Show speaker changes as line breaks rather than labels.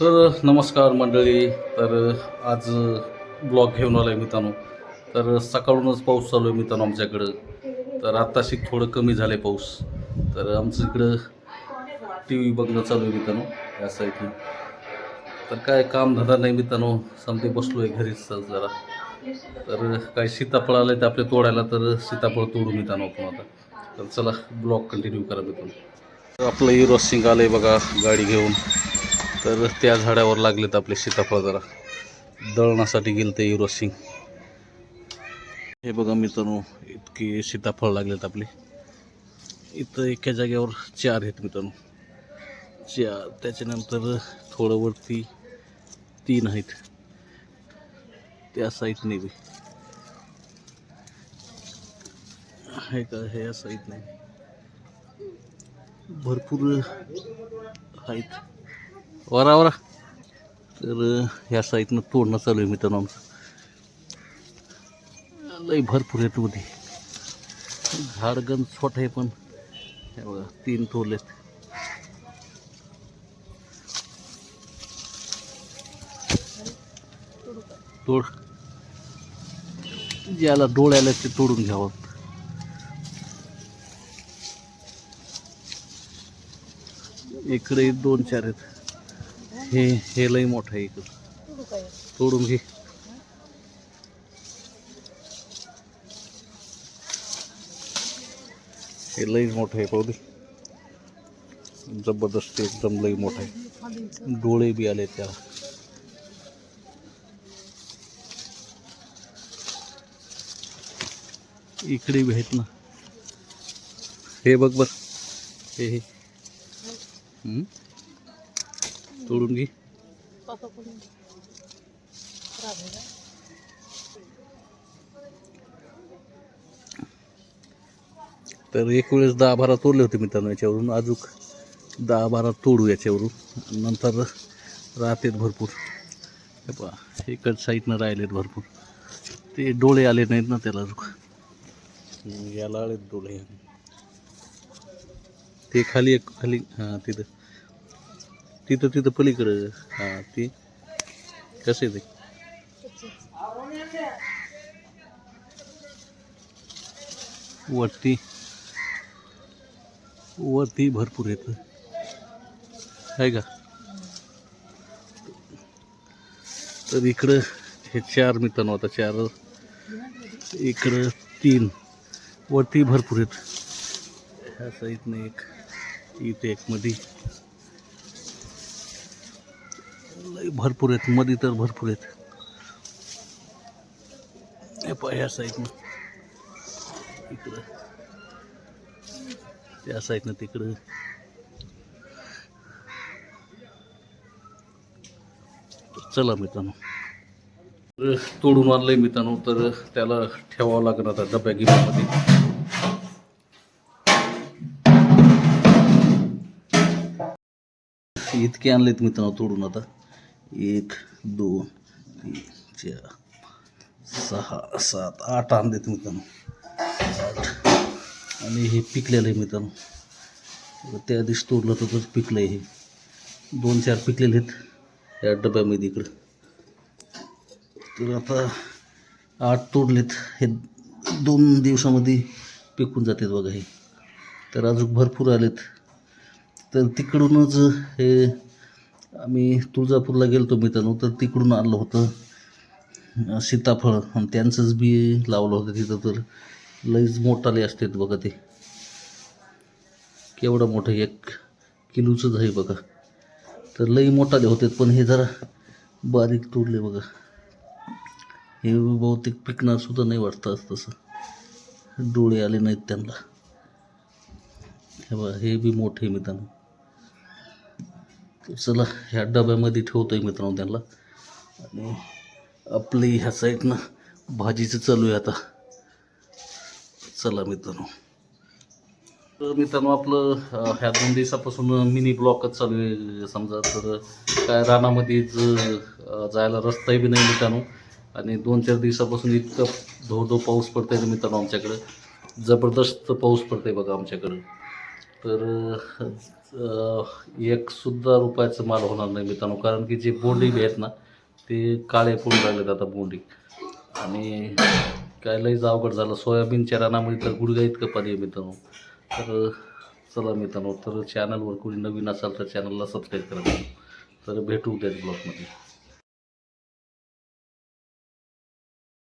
तर नमस्कार मंडळी. तर आज ब्लॉग घेऊन आलो आहे मित्रांनो. तर सकाळूनच पाऊस चालू आहे मित्रांनो आमच्याकडं. तर आत्ताशी थोडं कमी झालं आहे पाऊस. तर आमचं इकडं टी व्ही बघणं चालू आहे मित्रांनो या साईडनं तर काय काम धंदा नाही मित्रांनो. समते बसलो आहे घरीच जरा. तर काय सीताफळ आलं आहे ते आपले तोडायला तर सीताफळ तोडू मित्रांनो आपण आता. तर चला ब्लॉग कंटिन्यू करा मित्रांनो. आपलं हिरो सिंग आलं आहे बघा गाडी घेऊन. तर त्या झाडावर लागलेत आपले सीताफळ जरा. दळणासाठी गेलं ते युवराज सिंग. हे बघा मित्रांनो इतके सीताफळ लागलेत आपले. इथं एका जागेवर चार आहेत मित्रांनो. चार त्याच्यानंतर थोडं वरती तीन आहेत. त्या साईडने बी. आहे का हे या साईडने भरपूर आहेत. वरा वरा. तर ह्या साईडनं तोडणं चालू आहे मित्रांनो आमचं. लई भरपूर आहेत मध्ये. झाड गंज छोट आहे पण. हे बघा तीन तोडलेत तोड. ज्याला डोळ्याला ते तोडून घ्यावं. इकडे दोन चार आहेत. हे हे लई मोठं आहे इकडं. तोडून घे. हे लई मोठं आहे पाहू जबरदस्त एकदम लई मोठं आहे. डोळे बी आले त्याला. इकडे बी आहेत ना. हे बघ बर. हे हे. हम्म? तोडून घे. तर एक वेळेस दहा बारा तोडले होते मित्रांनो याच्यावरून. अजून दहा बारा तोडू याच्यावरून. नंतर राहतेत भरपूर. हे पहा साईडनं राहिलेत भरपूर. ते डोळे आले नाहीत ना त्याला अजून. याला आलेत डोळे. ते खाली एक खाली हां तिथं. तिथं तिथं पलीकडं. हां ते कसे ते? वरती वरती भरपूर येतं आहे का? तर इकडं हे चार मित्रांनो आता चार इकडं तीन. वरती भरपूर आहेत. ह्या साईडनं एक इथे एक मध्ये लई भरपूर आहेत मध्ये तर भरपूर आहेत. हे पहा ह्या साईडनं इकडं. त्या साईडनं तिकडं. चला मित्रांनो. तोडून आणलंय मित्रांनो तर त्याला ठेवावं लागणार आता डब्या गिफ्टमध्ये इतके आणलेत मित्रांनो तोडून आता. एक दोन तीन चार सहा सात आठ आणलेत मित्रांनो. आठ. आणि हे पिकलेलं आहे मित्रांनो. त्या दिवशी तोडलं तर पिकलं आहे हे. दोन चार पिकलेले आहेत या डब्यामध्ये इकडं. तर आता आठ तोडलेत. हे दोन दिवसामध्ये पिकून जातात बघा हे. तर अजून भरपूर आलेत. तर तिकडूनच हे आम्ही तुळजापूरला गेलतो मित्रांनो तर तिकडून आलं होतं सीताफळ. आणि त्यांचंच बी लावलं होतं तिथं तर. लईच मोठाले असतात बघा ते. केवढं मोठं एक किलोचंच आहे बघा. तर लई मोठाले होते पण हे जरा बारीक तोडले बघा. हे बहुतेक पिकणारसुद्धा नाही वाटतं असं तसं. डोळे आले नाहीत त्यांना. हे बघा हे बी मोठे मित्रांनो. चला ह्या डब्यामध्ये ठेवतो आहे मित्रांनो त्यांना. आणि आपली ह्या साईडनं भाजीचं चालू आहे आता. चला मित्रांनो. तर मित्रांनो आपलं ह्या दोन दिवसापासून मिनी ब्लॉकच चालू आहे समजा तर काय रानामध्येच जायला रस्ताही बी नाही मित्रांनो. आणि दोन चार दिवसापासून इतकं धो धो पाऊस पडतो ना मित्रांनो आमच्याकडं. जबरदस्त पाऊस पडतो आहे बघा आमच्याकडं. तर एक सुद्धा रुपयाचं माल होणार नाही मित्रांनो कारण की जे बोंडी बी आहेत ना ते काळे पडून लागलेत आता बोंडी. आणि काय लईच अवघड झालं. सोयाबीनच्या रानामध्ये तर गुडघा इतकं पाणी आहे मित्रांनो. तर चला मित्रांनो तर चॅनलवर कोणी नवीन असाल तर चॅनलला सबस्क्राईब करा. तर भेटू उद्याच ब्लॉगमध्ये